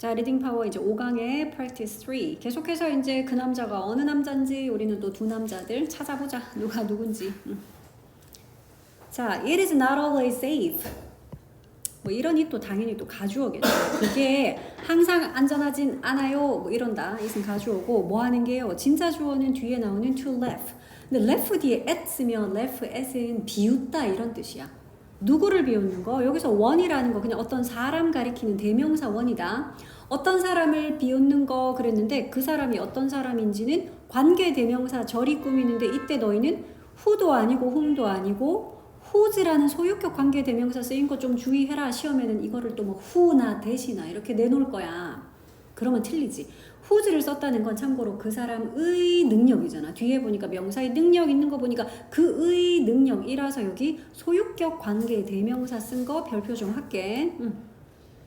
자, 리딩 파워 이제 5강의 practice 3. 계속해서 이제 그 남자가 어느 남자인지 우리는 또 두 남자들 찾아보자. 누가 누군지. 음. 자, it is not always safe. 뭐 이러니 또 당연히 또 가주어겠죠. 그게 항상 안전하진 않아요. 뭐 이런다. 이승 가주어고 뭐 하는 게요. 진짜 주어는 뒤에 나오는 to left. 근데 left 뒤에 at 쓰면 left at은 비웃다 이런 뜻이야. 누구를 비웃는 거? 여기서 원이라는 거 그냥 어떤 사람 가리키는 대명사 원이다. 어떤 사람을 비웃는 거 그랬는데 그 사람이 어떤 사람인지는 관계 대명사 절이 꾸미는데 이때 너희는 후도 아니고 훔도 아니고 who's라는 소유격 관계 대명사 쓰인 거 좀 주의해라. 시험에는 이거를 또뭐 who나 대시나 이렇게 내놓을 거야. 그러면 틀리지. who's를 썼다는 건 참고로 그 사람의 능력이잖아. 뒤에 보니까 명사의 능력 있는 거 보니까 그의 능력이라서 여기 소유격 관계 대명사 쓴 거 별표 좀 할게. 음.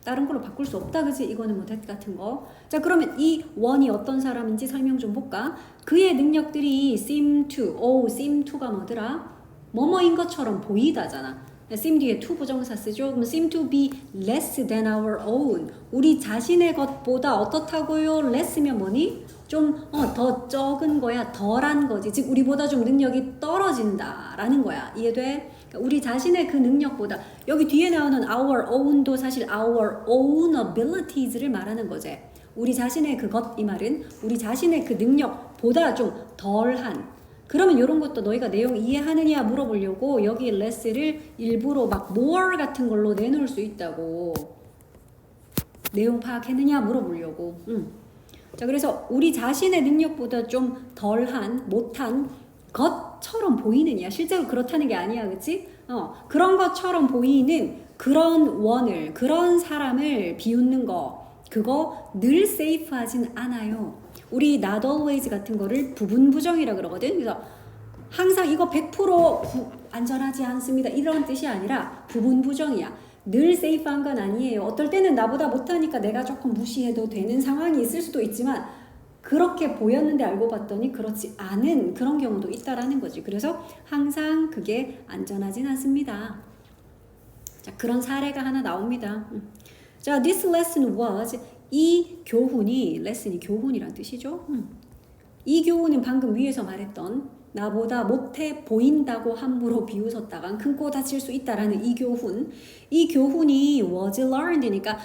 다른 걸로 바꿀 수 없다 그지 이거는 뭐 that 같은 거 자 그러면 이 원이 어떤 사람인지 설명 좀 볼까 그의 능력들이 seem to 오 seem to가 뭐더라 뭐뭐인 것처럼 보이다잖아 seem 뒤에 to 부정사 쓰죠. 그럼 seem to be less than our own. 우리 자신의 것보다 어떻다고요? less면 뭐니? 좀 어, 더 적은 거야. 덜한 거지. 즉 우리보다 좀 능력이 떨어진다라는 거야. 이해돼? 그러니까 우리 자신의 그 능력보다. 여기 뒤에 나오는 our own도 사실 our own abilities를 말하는 거지. 우리 자신의 그것 이 말은 우리 자신의 그 능력보다 좀 덜한 그러면 이런 것도 너희가 내용 이해하느냐 물어보려고 여기 less를 일부러 막 more 같은 걸로 내놓을 수 있다고 내용 파악했느냐 물어보려고 음. 자 그래서 우리 자신의 능력보다 좀 덜한 못한 것처럼 보이느냐 실제로 그렇다는 게 아니야 그치? 어, 그런 것처럼 보이는 그런 원을 그런 사람을 비웃는 거 그거 늘 세이프하진 않아요 우리 not always 같은 거를 부분 부정이라 그러거든 그래서 항상 이거 100% 부, 안전하지 않습니다 이런 뜻이 아니라 부분 부정이야 늘 세이프한 건 아니에요 어떨 때는 나보다 못하니까 내가 조금 무시해도 되는 상황이 있을 수도 있지만 그렇게 보였는데 알고 봤더니 그렇지 않은 그런 경우도 있다라는 거지. 그래서 항상 그게 안전하진 않습니다. 자, 그런 사례가 하나 나옵니다. 음. 자, this lesson was 이 교훈이 lesson이 교훈이란 뜻이죠. 음. 이 교훈은 방금 위에서 말했던 나보다 못해 보인다고 함부로 비웃었다간 큰코 다칠 수 있다라는 이 교훈. 이 교훈이 was learned니까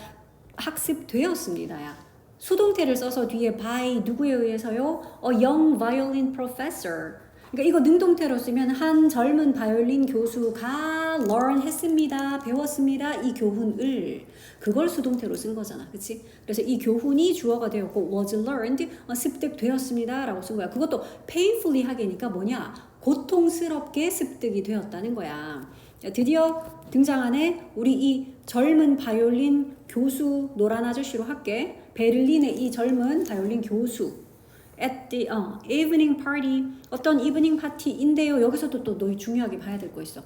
학습되었습니다야. 수동태를 써서 뒤에 by 누구에 의해서요? A young violin professor. 그러니까 이거 능동태로 쓰면 한 젊은 바이올린 교수가 learn 했습니다. 배웠습니다. 이 교훈을 그걸 수동태로 쓴 거잖아. 그치? 그래서 이 교훈이 주어가 되었고 was learned 어, 습득되었습니다. 라고 쓴 거야. 그것도 painfully 하게니까 뭐냐? 고통스럽게 습득이 되었다는 거야. 드디어 등장하네. 우리 이 젊은 바이올린 교수 노란 아저씨로 할게. 베를린의 이 젊은 바이올린 교수 at the 어, evening party 어떤 이브닝 파티인데요. 여기서도 또 너희 중요하게 봐야 될 거 있어.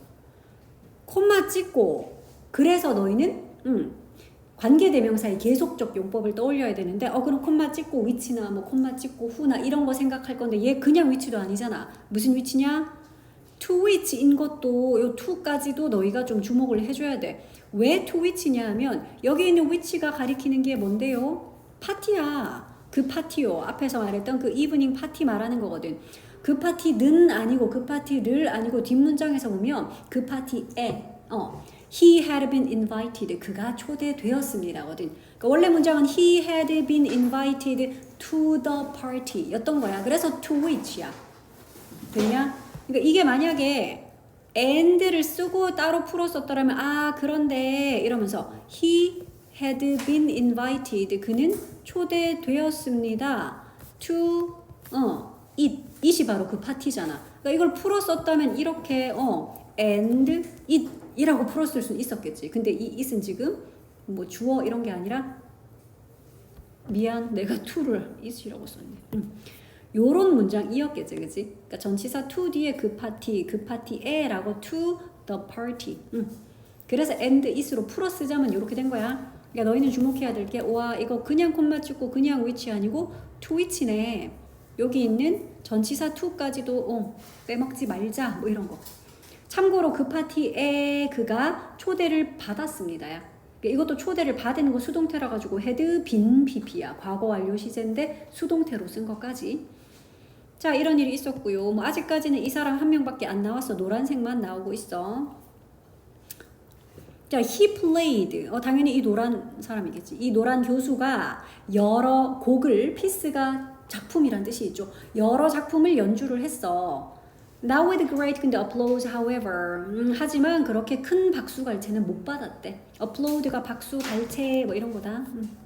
콤마 찍고 그래서 너희는 음, 관계 대명사의 계속적 용법을 떠올려야 되는데 어 그럼 콤마 찍고 위치나 뭐 콤마 찍고 후나 이런 거 생각할 건데 얘 그냥 위치도 아니잖아. 무슨 위치냐? to which인 것도 요 to까지도 너희가 좀 주목을 해줘야 돼. 왜 to which냐 하면 여기 있는 which가 가리키는 게 뭔데요? 파티야. 그 파티요. 앞에서 말했던 그 이브닝 파티 말하는 거거든. 그 파티는 아니고 그 파티를 아니고 뒷문장에서 보면 그 파티에 어 he had been invited 그가 초대되었습니다거든. 그러니까 원래 문장은 he had been invited to the party였던 거야. 그래서 to which야. 됐냐? 그러니까 이게 만약에 and를 쓰고 따로 풀었었더라면 아 그런데 이러면서 he had been invited 그는 초대되었습니다. to 어 it it이 바로 그 파티잖아. 그러니까 이걸 풀었었다면 이렇게 어 and it 이라고 풀었을 수 있었겠지. 근데 이 it은 지금 뭐 주어 이런 게 아니라 미안 내가 to를 it이라고 썼네. 음. 요런 문장이었겠지, 그지? 그러니까 전치사 to 뒤에 그 파티, 그 파티에라고 to the party. 음. 그래서 and it으로 풀어 쓰자면 이렇게 된 거야. 그러니까 너희는 주목해야 될 게 와 이거 그냥 콤마 찍고 그냥 위치 아니고 to 위치네. 여기 있는 전치사 to까지도 어, 빼먹지 말자 뭐 이런 거. 참고로 그 파티에 그가 초대를 받았습니다 야. 이것도 초대를 받은 거 수동태라 가지고 had been pp야. 과거 완료 시제인데 수동태로 쓴 것까지. 자, 이런 일이 있었고요. 뭐 아직까지는 이 사람 한 명밖에 안 나왔어. 노란색만 나오고 있어. 자, he played. 어, 당연히 이 노란 사람이겠지. 이 노란 교수가 여러 곡을 피스가 작품이란 뜻이 있죠. 여러 작품을 연주를 했어. Now with great 근데 applause, however. 음, 하지만 그렇게 큰 박수 갈채는 못 받았대. applaud가 박수 갈채 뭐 이런 거다. 음.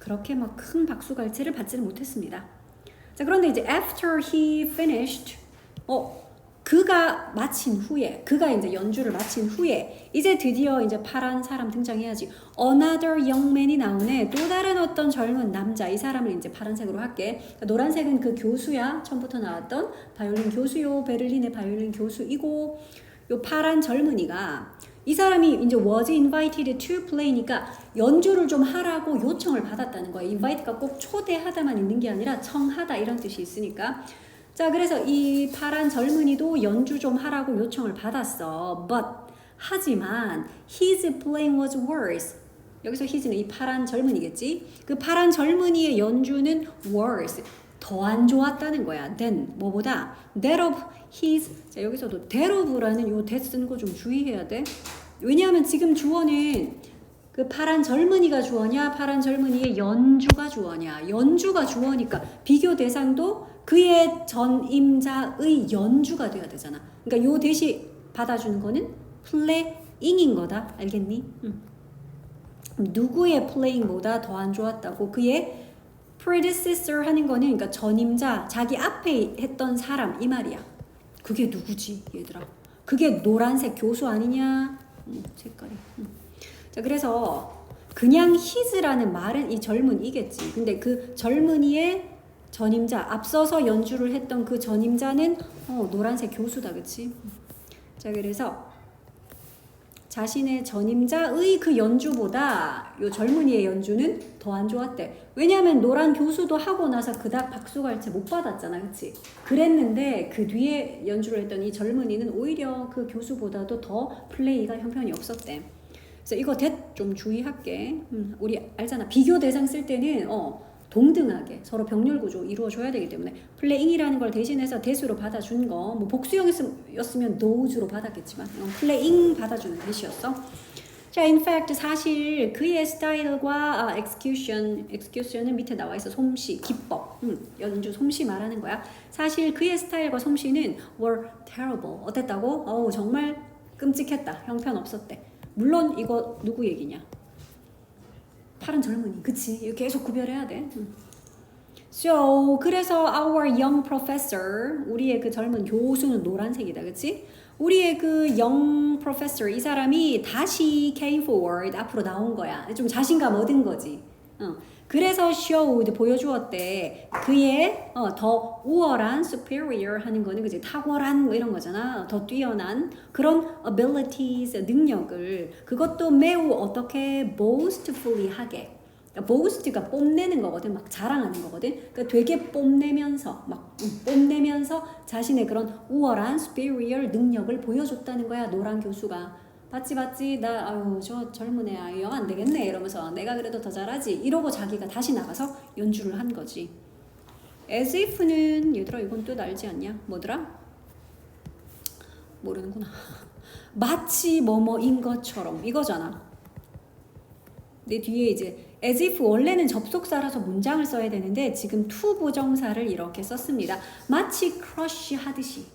그렇게 막 큰 박수 갈채를 받지는 못했습니다. 자 그런데 이제 after he finished, 어 그가 마친 후에 그가 이제 연주를 마친 후에 이제 드디어 이제 파란 사람 등장해야지. Another young man이 나오네. 또 다른 어떤 젊은 남자 이 사람을 이제 파란색으로 할게. 노란색은 그 교수야. 처음부터 나왔던 바이올린 교수요. 베를린의 바이올린 교수이고 요 파란 젊은이가 이 사람이 이제 was invited to play니까 연주를 좀 하라고 요청을 받았다는 거예요. invite가 꼭 초대하다만 있는 게 아니라 청하다 이런 뜻이 있으니까. 자, 그래서 이 파란 젊은이도 연주 좀 하라고 요청을 받았어. But 하지만 his playing was worse. 여기서 his는 이 파란 젊은이겠지? 그 파란 젊은이의 연주는 worse. 더 안 좋았다는 거야. than 뭐보다 that of his 자 여기서도 that of라는 요 that 쓰는 거 좀 주의해야 돼. 왜냐하면 지금 주어는 그 파란 젊은이가 주어냐 파란 젊은이의 연주가 주어냐 연주가 주어니까 비교 대상도 그의 전임자의 연주가 돼야 되잖아. 그러니까 요 대시 받아주는 거는 플레잉인 거다. 알겠니? 응. 누구의 플레잉보다 더 안 좋았다고 그의 predecessor 하는 거는 그러니까 전임자 자기 앞에 했던 사람 이 말이야. 그게 누구지 얘들아? 그게 노란색 교수 아니냐? 음, 색깔이. 음. 자 그래서 그냥 his라는 말은 이 젊은이겠지. 근데 그 젊은이의 전임자 앞서서 연주를 했던 그 전임자는 어, 노란색 교수다, 그치? 자 그래서 자신의 전임자의 그 연주보다 요 젊은이의 연주는 더 안 좋았대. 왜냐하면 노란 교수도 하고 나서 그닥 박수갈 채 못 받았잖아, 그치? 그랬는데 그 뒤에 연주를 했던 이 젊은이는 오히려 그 교수보다도 더 플레이가 형편이 없었대. 그래서 이거 대좀 주의할게. 음, 우리 알잖아. 비교 대상 쓸 때는 어 동등하게 서로 병렬 구조 이루어줘야 되기 때문에 플레잉이라는 걸 대신해서 대수로 받아준 거 뭐 복수형이었으면 노우즈로 받았겠지만 이건 플레잉 받아주는 대시였어. 자, in fact 사실 그의 스타일과 아, execution, execution은 밑에 나와 있어 솜씨, 기법, 음, 연주 솜씨 말하는 거야. 사실 그의 스타일과 솜씨는 were terrible. 어땠다고? 어우 정말 끔찍했다. 형편 없었대. 물론 이거 누구 얘기냐? 파란 젊은이, 그치? 이거 계속 구별해야 돼. 음. So 그래서 our young professor 우리의 그 젊은 교수는 노란색이다, 그치? 우리의 그 young professor 이 사람이 다시 came forward 앞으로 나온 거야. 좀 자신감 얻은 거지. 어. 그래서 showed 보여주었대. 그의 어, 더 우월한 superior 하는 거는 그지 탁월한 뭐 이런 거잖아. 더 뛰어난 그런 abilities 능력을 그것도 매우 어떻게 boastfully 하게. 그러니까 boast가 뽐내는 거거든, 막 자랑하는 거거든. 그러니까 되게 뽐내면서 막 음, 뽐내면서 자신의 그런 우월한 superior 능력을 보여줬다는 거야 노란 교수가. 봤지 봤지 나 아유 저 젊은 애야 영안 되겠네 이러면서 내가 그래도 더 잘하지 이러고 자기가 다시 나가서 연주를 한 거지. as if는 얘들아 이건 뜻 알지 않냐? 뭐더라? 모르는구나. 마치 뭐뭐인 것처럼 이거잖아. 내 뒤에 이제 as if 원래는 접속사라서 문장을 써야 되는데 지금 to 부정사를 이렇게 썼습니다. 마치 crush 하듯이.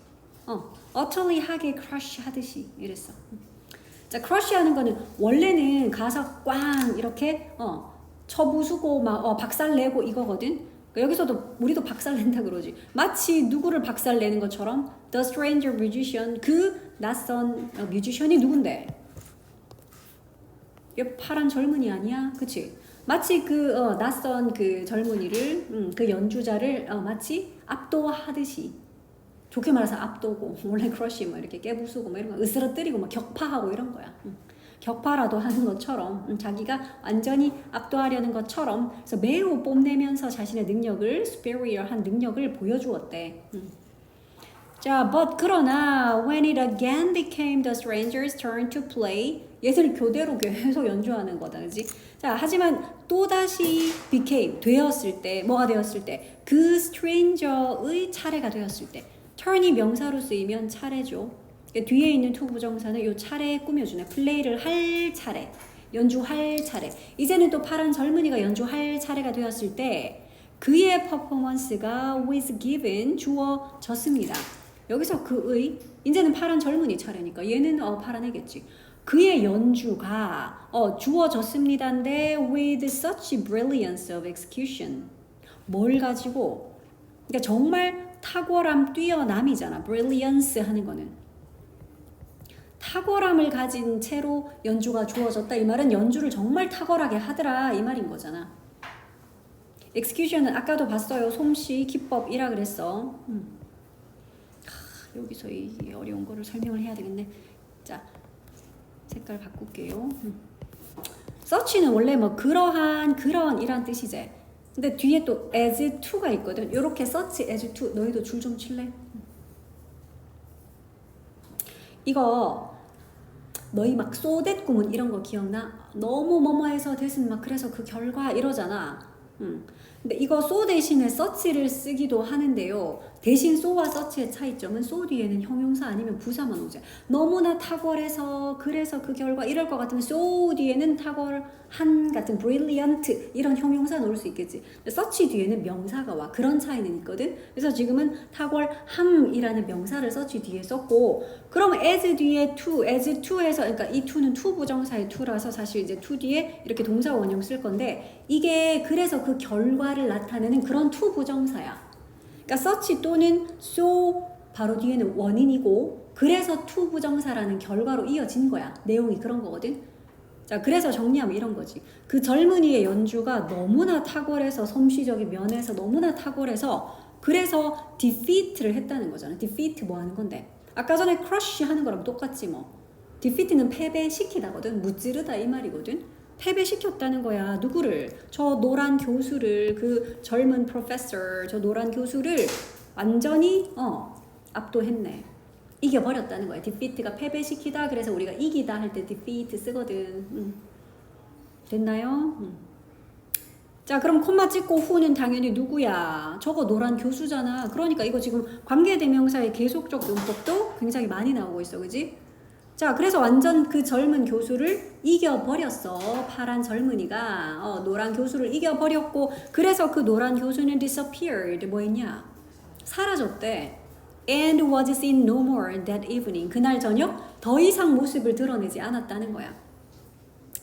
어, utterly 하게 crush 하듯이 이랬어. 자, crush 하는 거는 원래는 가서 꽝 이렇게 어, 쳐부수고 막 어, 박살내고 이거거든. 그러니까 여기서도 우리도 박살낸다 그러지. 마치 누구를 박살내는 것처럼 The Stranger Musician 그 낯선 어, 뮤지션이 누군데? 이 파란 젊은이 아니야, 그치? 마치 그 어, 낯선 그 젊은이를 음, 그 연주자를 어, 마치 압도하듯이 좋게 말해서 압도고 원래 크러쉬 뭐 이렇게 깨부수고 뭐 이런 거 으스러뜨리고 막 격파하고 이런 거야. 음. 격파라도 하는 것처럼 음, 자기가 완전히 압도하려는 것처럼 그래서 매우 뽐내면서 자신의 능력을 superior한 능력을 보여주었대. 음. 자, but 그러나 when it again became the stranger's turn to play 얘들 교대로 계속 연주하는 거다, 그지? 자, 하지만 또 다시 became 되었을 때, 뭐가 되었을 때, 그 stranger의 차례가 되었을 때, turn이 명사로 쓰이면 차례죠. 그러니까 뒤에 있는 to 부정사는 요 차례에 꾸며주네. 플레이를 할 차례, 연주할 차례. 이제는 또 파란 젊은이가 연주할 차례가 되었을 때, 그의 퍼포먼스가 was given 주어졌습니다. 여기서 그의 이제는 파란 젊은이 차례니까 얘는 어 파란 애겠지. 그의 연주가 어 주어졌습니다인데 with such brilliance of execution 뭘 가지고 그러니까 정말 탁월함 뛰어남이잖아. brilliance 하는 거는 탁월함을 가진 채로 연주가 주어졌다 이 말은 연주를 정말 탁월하게 하더라 이 말인 거잖아. execution은 아까도 봤어요. 솜씨 기법이라 그랬어. 음. 하, 여기서 이 어려운 거를 설명을 해야 되겠네. 자, 색깔 바꿀게요. 음. search는 원래 뭐 그러한 그런 이란 뜻이지. 근데 뒤에 또 as to가 있거든. 요렇게 search as to 너희도 줄 좀 칠래? 음. 이거 너희 막 쏘댓 구문 이런 거 기억나? 너무 뭐뭐해서 됐으면 막 그래서 그 결과 이러잖아. 음. 근데 이거 소 대신에 서치를 쓰기도 하는데요. 대신 소와 서치의 차이점은 소 뒤에는 형용사 아니면 부사만 오죠. 너무나 탁월해서 그래서 그 결과 이럴 것 같으면 소 뒤에는 탁월한 같은 brilliant 이런 형용사 넣을 수 있겠지. 서치 뒤에는 명사가 와. 그런 차이는 있거든. 그래서 지금은 탁월함이라는 명사를 서치 뒤에 썼고 그럼 as 뒤에 to, as to에서 그러니까 이 to는 to 부정사의 to라서 사실 이제 to 뒤에 이렇게 동사 원형 쓸 건데 이게 그래서 그 결과를 나타내는 그런 to 부정사야. 그러니까 search 또는 so 바로 뒤에는 원인이고 그래서 to 부정사라는 결과로 이어진 거야. 내용이 그런 거거든. 자, 그래서 정리하면 이런 거지. 그 젊은이의 연주가 너무나 탁월해서 솜씨적인 면에서 너무나 탁월해서 그래서 defeat를 했다는 거잖아. defeat 뭐 하는 건데. 아까 전에 crush 하는 거랑 똑같지 뭐. defeat는 패배시키다거든. 무찌르다 이 말이거든. 패배시켰다는 거야. 누구를? 저 노란 교수를 그 젊은 프로페서 저 노란 교수를 완전히 어 압도했네. 이겨버렸다는 거야. defeat가 패배시키다. 그래서 우리가 이기다 할 때 defeat 쓰거든. 음. 됐나요? 음. 자, 그럼 콤마 찍고 후는 당연히 누구야? 저거 노란 교수잖아. 그러니까 이거 지금 관계대명사의 계속적 용법도 굉장히 많이 나오고 있어. 그지? 자, 그래서 완전 그 젊은 교수를 이겨버렸어. 파란 젊은이가. 어, 노란 교수를 이겨버렸고, 그래서 그 노란 교수는 disappeared. 뭐 했냐? 사라졌대. And was seen no more that evening. 그날 저녁 더 이상 모습을 드러내지 않았다는 거야.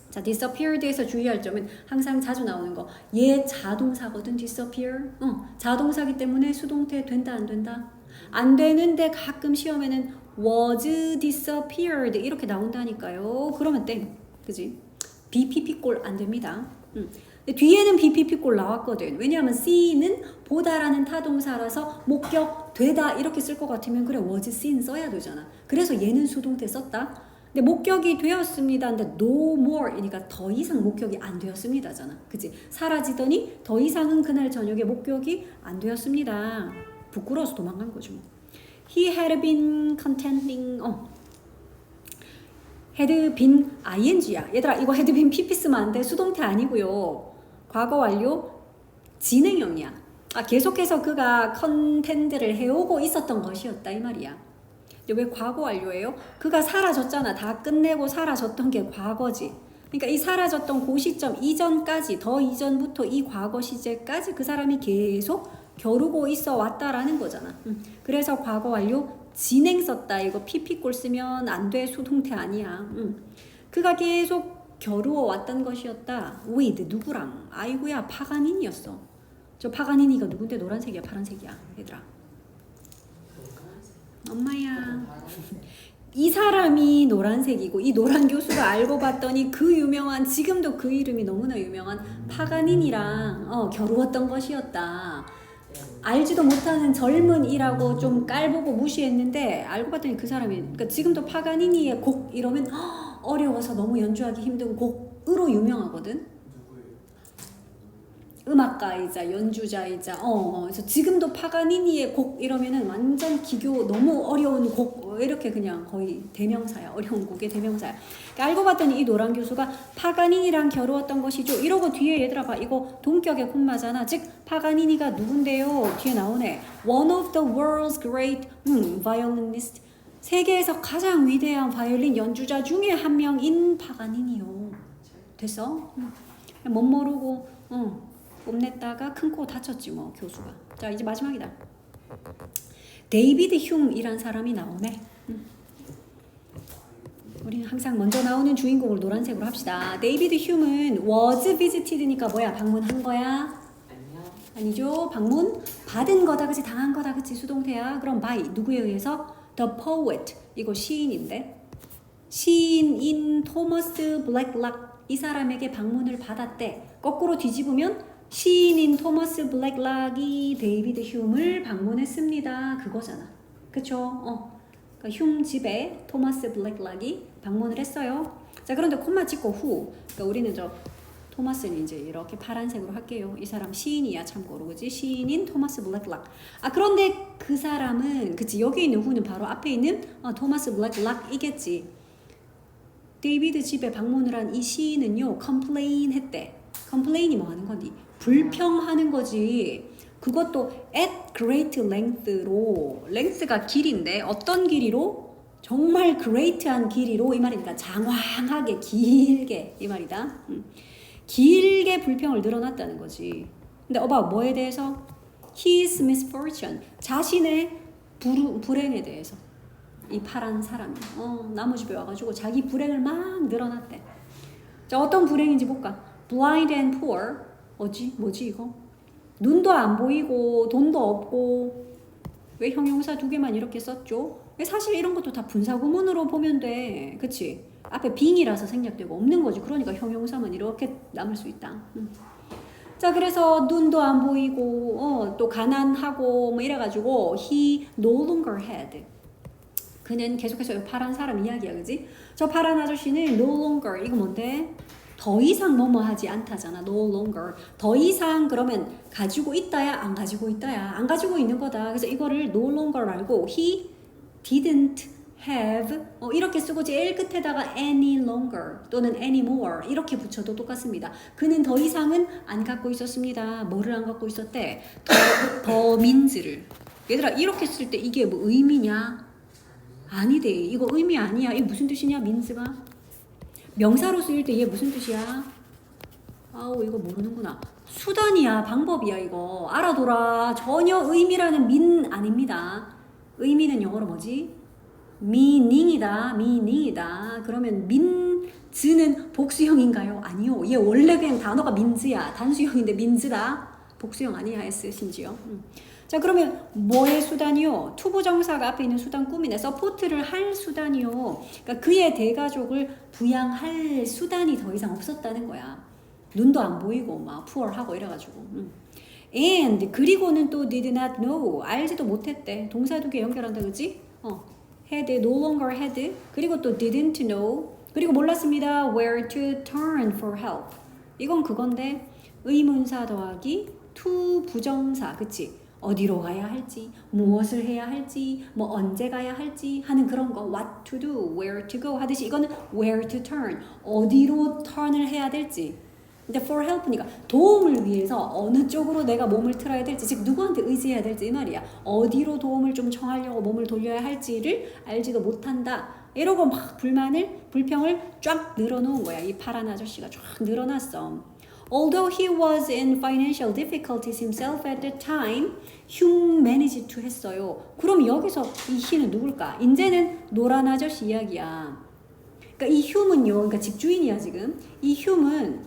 자, disappeared에서 주의할 점은 항상 자주 나오는 거. 얘 자동사거든, disappear. 어, 자동사기 때문에 수동태 된다, 안 된다? 안 되는데 가끔 시험에는 was disappeared 이렇게 나온다니까요. 그러면 땡. 그지? BPP 꼴 안 됩니다. 음. 뒤에는 BPP 꼴 나왔거든. 왜냐하면 C는 보다라는 타동사라서 목격 되다 이렇게 쓸 것 같으면 그래 was seen 써야 되잖아. 그래서 얘는 수동태 썼다. 근데 목격이 되었습니다. 근데 no more이니까 더 이상 목격이 안 되었습니다잖아. 그치? 사라지더니 더 이상은 그날 저녁에 목격이 안 되었습니다. 부끄러워서 도망간 거죠. 뭐. He had been contending. 어. had been ing야. 얘들아 이거 had been pp 쓰면 안 돼. 수동태 아니고요. 과거 완료 진행형이야. 아 계속해서 그가 컨텐드를 해오고 있었던 것이었다 이 말이야. 근데 왜 과거 완료예요? 그가 사라졌잖아. 다 끝내고 사라졌던 게 과거지. 그러니까 이 사라졌던 그 시점 이전까지 더 이전부터 이 과거 시제까지 그 사람이 계속 겨루고 있어 왔다라는 거잖아. 음. 그래서 과거 완료 진행 썼다. 이거 피피꼴 쓰면 안 돼. 수동태 아니야. 음. 그가 계속 겨루어 왔던 것이었다. with 누구랑? 아이고야 파가닌이었어. 저 파가닌이가 누군데 노란색이야 파란색이야 얘들아. 엄마야. 이 사람이 노란색이고 이 노란 교수가 알고 봤더니 그 유명한 지금도 그 이름이 너무나 유명한 파가닌이랑 어, 겨루었던 것이었다. 알지도 못하는 젊은이라고 좀 깔보고 무시했는데 알고 봤더니 그 사람이 그러니까 지금도 파가니니의 곡 이러면 허, 어려워서 너무 연주하기 힘든 곡으로 유명하거든. 음악가이자 연주자이자 어, 어 그래서 지금도 파가니니의 곡 이러면은 완전 기교 너무 어려운 곡 이렇게 그냥 거의 대명사야. 어려운 곡의 대명사야. 그러니까 알고 봤더니 이 노란 교수가 파가니니랑 겨루었던 것이죠. 이러고 뒤에 얘들아 봐. 이거 동격의 콤마잖아. 즉 파가니니가 누군데요? 뒤에 나오네. One of the world's great 음, violinist. 세계에서 가장 위대한 바이올린 연주자 중에 한 명인 파가니니요. 됐어? 응. 못 모르고 어, 뽐냈다가 큰 코 다쳤지 뭐 교수가. 자 이제 마지막이다. 데이비드 흉이란 사람이 나오네. 음. 우리는 항상 먼저 나오는 주인공을 노란색으로 합시다. 데이비드 흉은 was visited니까 뭐야? 방문한 거야? 아니죠. 방문 받은 거다, 그치? 당한 거다, 그치? 수동태야. 그럼 by 누구에 의해서? The poet 이거 시인인데 시인인 토머스 블랙락 이 사람에게 방문을 받았대. 거꾸로 뒤집으면 시인인 토머스 블랙락이 데이비드 흉을 방문했습니다. 그거잖아. 그쵸? 어. 그러니까 흉 집에 토마스 블랙락이 방문을 했어요. 자, 그런데 콤마 찍고 후. 그러니까 우리는 저 토마스는 이제 이렇게 파란색으로 할게요. 이 사람 시인이야 참고로 그지? 시인인 토마스 블랙락. 아 그런데 그 사람은 그치 여기 있는 후는 바로 앞에 있는 어, 토마스 블랙락이겠지. 데이비드 집에 방문을 한 이 시인은요 컴플레인 했대. 컴플레인이 뭐 하는 건지 불평하는 거지. 그것도 at great length로 length가 길인데 어떤 길이로 정말 great한 길이로 이 말이니까 장황하게 길게 이 말이다. 음. 길게 불평을 늘어놨다는 거지. 근데 어봐 뭐에 대해서? His misfortune 자신의 불, 불행에 대해서 이 파란 사람이 어, 나무 집에 와가지고 자기 불행을 막 늘어났대. 자 어떤 불행인지 볼까? Blind and poor 뭐지 뭐지 이거? 눈도 안 보이고 돈도 없고 왜 형용사 두 개만 이렇게 썼죠? 왜 사실 이런 것도 다 분사구문으로 보면 돼. 그치? 앞에 빙이라서 생략되고 없는 거지. 그러니까 형용사만 이렇게 남을 수 있다. 음. 자, 그래서 눈도 안 보이고, 어, 또 가난하고, 뭐 이래가지고, he no longer had. 그는 계속해서 이 파란 사람 이야기야, 그지? 저 파란 아저씨는 no longer, 이거 뭔데? 더 이상 뭐뭐 하지 않다잖아. no longer. 더 이상 그러면 가지고 있다야, 안 가지고 있다야. 안 가지고 있는 거다. 그래서 이거를 no longer 말고 he didn't have 어, 이렇게 쓰고 제일 끝에다가 any longer 또는 anymore 이렇게 붙여도 똑같습니다. 그는 더 이상은 안 갖고 있었습니다. 뭐를 안 갖고 있었대? 더, 더 민즈를. 얘들아 이렇게 쓸 때 이게 뭐 의미냐? 아니대. 이거 의미 아니야. 이게 무슨 뜻이냐? 민즈가 명사로 쓰일 때 얘 무슨 뜻이야? 아우 이거 모르는구나. 수단이야 방법이야 이거 알아둬라. 전혀 의미라는 민 아닙니다. 의미는 영어로 뭐지? meaning이다. meaning이다. 그러면 민즈는 복수형인가요? 아니요. 얘 원래 그냥 단어가 민즈야. 단수형인데 민즈다. 복수형 아니야. S 심지어. 음. 자 그러면 뭐의 수단이요? 투부정사가 앞에 있는 수단 꾸미네. 서포트를 할 수단이요. 그러니까 그의 대가족을 부양할 수단이 더 이상 없었다는 거야. 눈도 안 보이고 막 puor하고 이래가지고. 음. And 그리고는 또 did not know 알지도 못했대. 동사 두 개 연결한다 그지? 어. had no longer had 그리고 또 didn't know 그리고 몰랐습니다. where to turn for help. 이건 그건데 의문사 더하기 to 부정사 그치? 어디로 가야 할지, 무엇을 해야 할지, 뭐 언제 가야 할지 하는 그런 거 what to do, where to go 하듯이 이거는 where to turn 어디로 turn을 해야 될지. 근데 for help니까 도움을 위해서 어느 쪽으로 내가 몸을 틀어야 될지 즉 누구한테 의지해야 될지 이 말이야. 어디로 도움을 좀 청하려고 몸을 돌려야 할지를 알지도 못한다. 이러고 막 불만을 불평을 쫙 늘어놓은 거야. 이 파란 아저씨가 쫙 늘어났어 Although he was in financial difficulties himself at the time, Hume managed to 했어요. 그럼 여기서 이 he는 누굴까? 이제는 노란 아저씨 이야기야. 그러니까 이 Hume은요, 그러니까 집주인이야 지금. 이 Hume은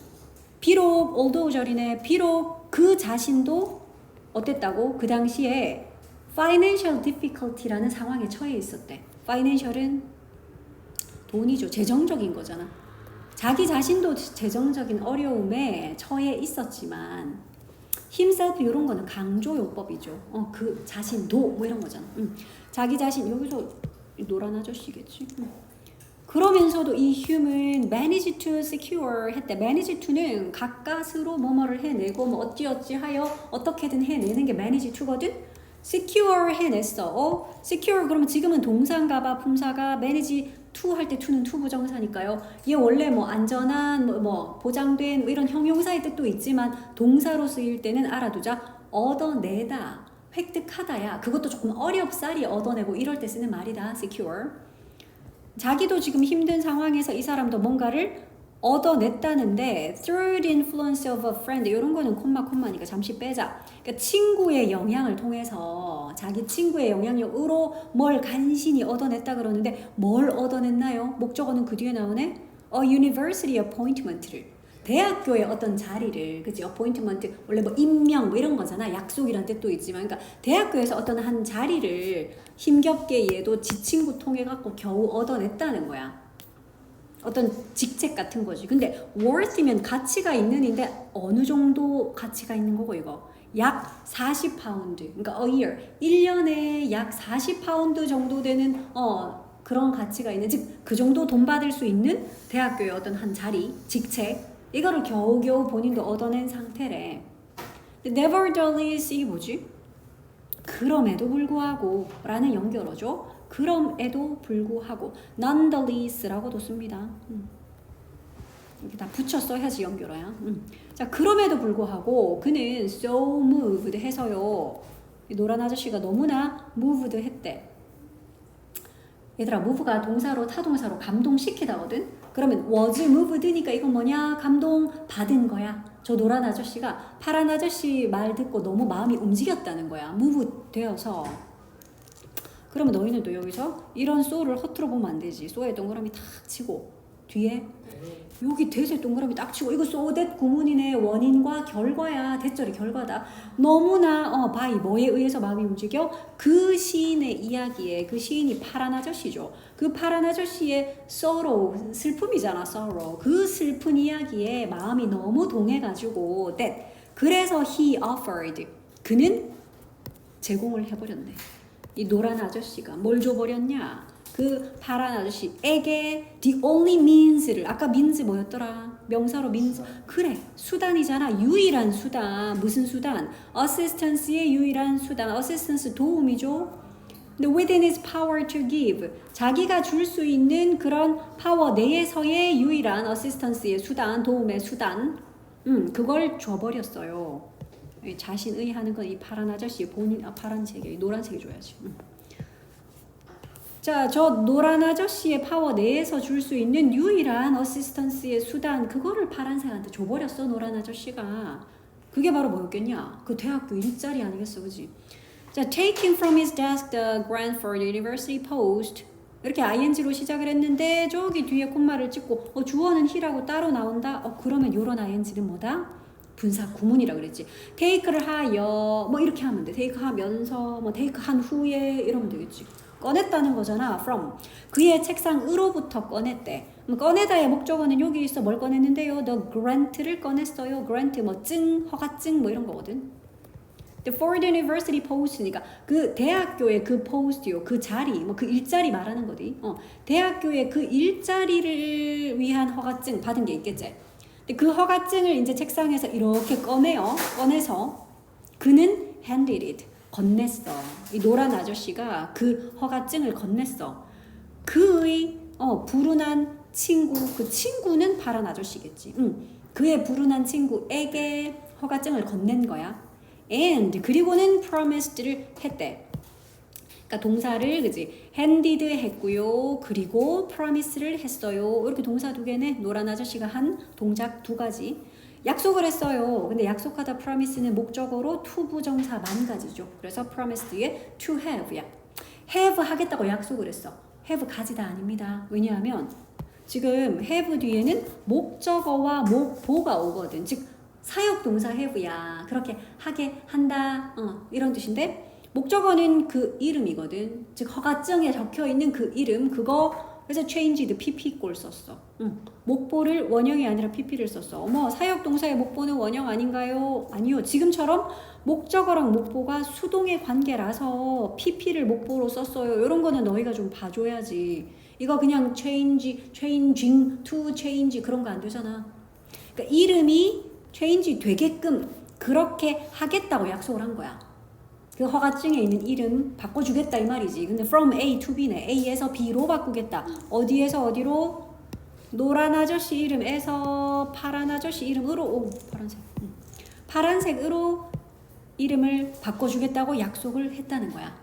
비록 although 절이네, 비록 그 자신도 어땠다고? 그 당시에 financial difficulty라는 상황에 처해 있었대. financial은 돈이죠. 재정적인 거잖아. 자기 자신도 재정적인 어려움에 처해 있었지만 himself 이런 거는 강조요법이죠. 어, 그 자신도 뭐 이런 거잖아. 음. 자기 자신 여기서 노란 아저씨겠지. 음. 그러면서도 이 human manage to secure 했대. manage to는 가까스로 뭐뭐를 해내고 뭐 어찌어찌 하여 어떻게든 해내는 게 manage to거든. secure 해냈어. 어? secure 그러면 지금은 동사인가 봐. 품사가 manage to 할때 to는 to 부정사니까요. 얘 원래 뭐 안전한 뭐, 뭐 보장된 뭐 이런 형용사의 뜻도 있지만 동사로 쓰일 때는 알아두자. 얻어내다, 획득하다야. 그것도 조금 어렵사리 얻어내고 이럴 때 쓰는 말이다. secure. 자기도 지금 힘든 상황에서 이 사람도 뭔가를 얻어냈다는데 the influence of a friend 이런 거는 콤마 콤마니까 잠시 빼자. 그러니까 친구의 영향을 통해서 자기 친구의 영향력으로 뭘 간신히 얻어냈다 그러는데 뭘 얻어냈나요? 목적어는 그 뒤에 나오네. a university appointment를 대학교의 어떤 자리를 그치 appointment 원래 뭐 임명 뭐 이런 거잖아 약속이란 뜻도 있지만 그러니까 대학교에서 어떤 한 자리를 힘겹게 얘도 지 친구 통해 갖고 겨우 얻어냈다는 거야. 어떤 직책 같은 거지. 근데 worth이면 가치가 있는인데 어느 정도 가치가 있는 거고 이거. 약 40파운드. 그러니까 a year. 1년에 약 40파운드 정도 되는 어 그런 가치가 있는 즉 그 정도 돈 받을 수 있는 대학교의 어떤 한 자리, 직책 이거를 겨우겨우 본인도 얻어낸 상태래. nevertheless 이게 뭐지? 그럼에도 불구하고 라는 연결어죠. 그럼에도 불구하고 nonetheless라고도 씁니다. 음. 이렇게 다 붙여 써야지 연결어야. 음. 자, 그럼에도 불구하고 그는 so moved 해서요. 이 노란 아저씨가 너무나 moved 했대. 얘들아, move가 동사로 타동사로 감동시키다거든. 그러면 was moved니까 이건 뭐냐? 감동 받은 거야. 저 노란 아저씨가 파란 아저씨 말 듣고 너무 마음이 움직였다는 거야. move 되어서. 그러면 너희는 또 여기서 이런 소를 허투루 보면 안 되지. 소에 동그라미 탁 치고 뒤에 여기 대세 동그라미 딱 치고 이거 소댓 구문이네 원인과 결과야. 대절의 결과다. 너무나 어 바이 뭐에 의해서 마음이 움직여? 그 시인의 이야기에. 그 시인이 파란 아저씨죠. 그 파란 아저씨의 sorrow 슬픔이잖아 sorrow. 그 슬픈 이야기에 마음이 너무 동해가지고 that. 그래서 he offered. 그는 제공을 해버렸네 이 노란 아저씨가 뭘 줘버렸냐? 그 파란 아저씨에게 the only means를 아까 means 뭐였더라? 명사로 means. 그래 수단이잖아. 유일한 수단. 무슨 수단? assistance의 유일한 수단. assistance 도움이죠. 근데 within his power to give 자기가 줄 수 있는 그런 파워 내에서의 유일한 assistance의 수단 도움의 수단. 음 그걸 줘버렸어요. 이 자신 의 하는 건 이 파란 아저씨 본인 아 파란색이 노란색이 줘야지. 음. 자, 저 노란 아저씨의 파워 내에서 줄 수 있는 유일한 어시스턴스의 수단 그거를 파란색한테 줘버렸어 노란 아저씨가. 그게 바로 뭐였겠냐? 그 대학교 일자리 아니겠어 그지? 자 taking from his desk the grant for the university post. 이렇게 ing로 시작을 했는데 저기 뒤에 콤마를 찍고 어, 주어는 he라고 따로 나온다? 어 그러면 요런 ing는 뭐다 분사 구문이라 그랬지 take를 하여 뭐 이렇게 하면 돼 take 하면서 뭐 take 한 후에 이러면 되겠지 꺼냈다는 거잖아. from 그의 책상으로부터 꺼냈대. 꺼내다의 목적어는 여기 있어. 뭘 꺼냈는데요? The grant를 꺼냈어요. grant 뭐 증, 허가증 뭐 이런 거거든. The Ford University post니까 그 대학교의 그 post요, 그 자리, 뭐 그 일자리 말하는 거지. 어, 대학교의 그 일자리를 위한 허가증 받은 게 있겠지. 그 허가증을 이제 책상에서 이렇게 꺼내요. 꺼내서 그는 handed it. 건넸어. 이 노란 아저씨가 그 허가증을 건넸어. 그의 어, 불운한 친구, 그 친구는 파란 아저씨겠지. 응. 그의 불운한 친구에게 허가증을 건넨 거야. And 그리고는 promised를 했대. 그러니까 동사를 그지 handed 했고요. 그리고 promise를 했어요. 이렇게 동사 두 개네. 노란 아저씨가 한 동작 두 가지. 약속을 했어요. 근데 약속하다 promise는 목적어로 to 부정사 만 가지죠. 그래서 promise 뒤에 to have야. have 하겠다고 약속을 했어. have 가지다 아닙니다. 왜냐하면 지금 have 뒤에는 목적어와 목보가 오거든. 즉 사역 동사 have야. 그렇게 하게 한다. 어, 이런 뜻인데 목적어는 그 이름이거든. 즉 허가증에 적혀 있는 그 이름 그거 그래서 changed pp 꼴 썼어. 응. 목보를 원형이 아니라 pp를 썼어. 어머 사역 동사의 목보는 원형 아닌가요? 아니요. 지금처럼 목적어랑 목보가 수동의 관계라서 pp를 목보로 썼어요. 이런 거는 너희가 좀 봐줘야지. 이거 그냥 change, changing, to change 그런 거 안 되잖아. 그러니까 이름이 change 되게끔 그렇게 하겠다고 약속을 한 거야. 그 허가증에 있는 이름 바꿔주겠다 이 말이지. 근데 from A to B네. A에서 B로 바꾸겠다. 어디에서 어디로? 노란 아저씨 이름에서 파란 아저씨 이름으로 오 파란색. 음. 파란색으로 이름을 바꿔주겠다고 약속을 했다는 거야.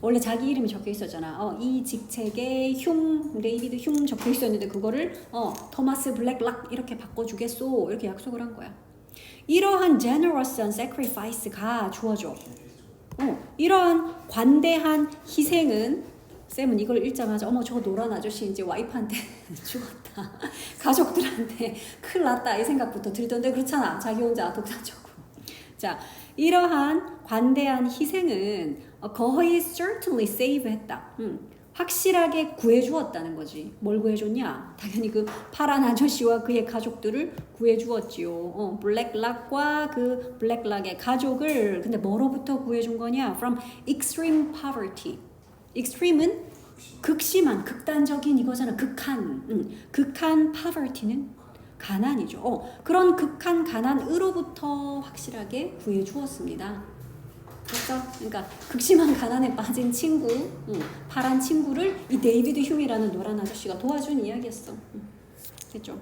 원래 자기 이름이 적혀 있었잖아. 어, 이 직책에 흉, 레이비드 흉 적혀 있었는데 그거를 어, 토마스 블랙락 이렇게 바꿔주겠소 이렇게 약속을 한 거야. 이러한 generous한 sacrifice가 주어져. 어, 이러한 관대한 희생은 쌤은 이걸 읽자마자 어머 저거 노란 아저씨 이제 와이프한테 죽었다. 가족들한테 큰일 났다 이 생각부터 들던데 그렇잖아. 자기 혼자 독단적으로. 자 이러한 관대한 희생은 어, 거의 certainly save 했다. 음, 확실하게 구해주었다는 거지. 뭘 구해줬냐? 당연히 그 파란 아저씨와 그의 가족들을 구해주었지요. 어, 블랙락과 그 블랙락의 가족을 근데 뭐로부터 구해준 거냐? From extreme poverty. Extreme은 극심한 극단적인 이거잖아. 극한. 음, 극한 poverty는 가난이죠. 어, 그런 극한 가난으로부터 확실하게 구해 주었습니다 그렇죠? 그러니까 극심한 가난에 빠진 친구 음, 파란 친구를 이 데이비드 흉이라는 노란 아저씨가 도와준 이야기였어 음, 됐죠?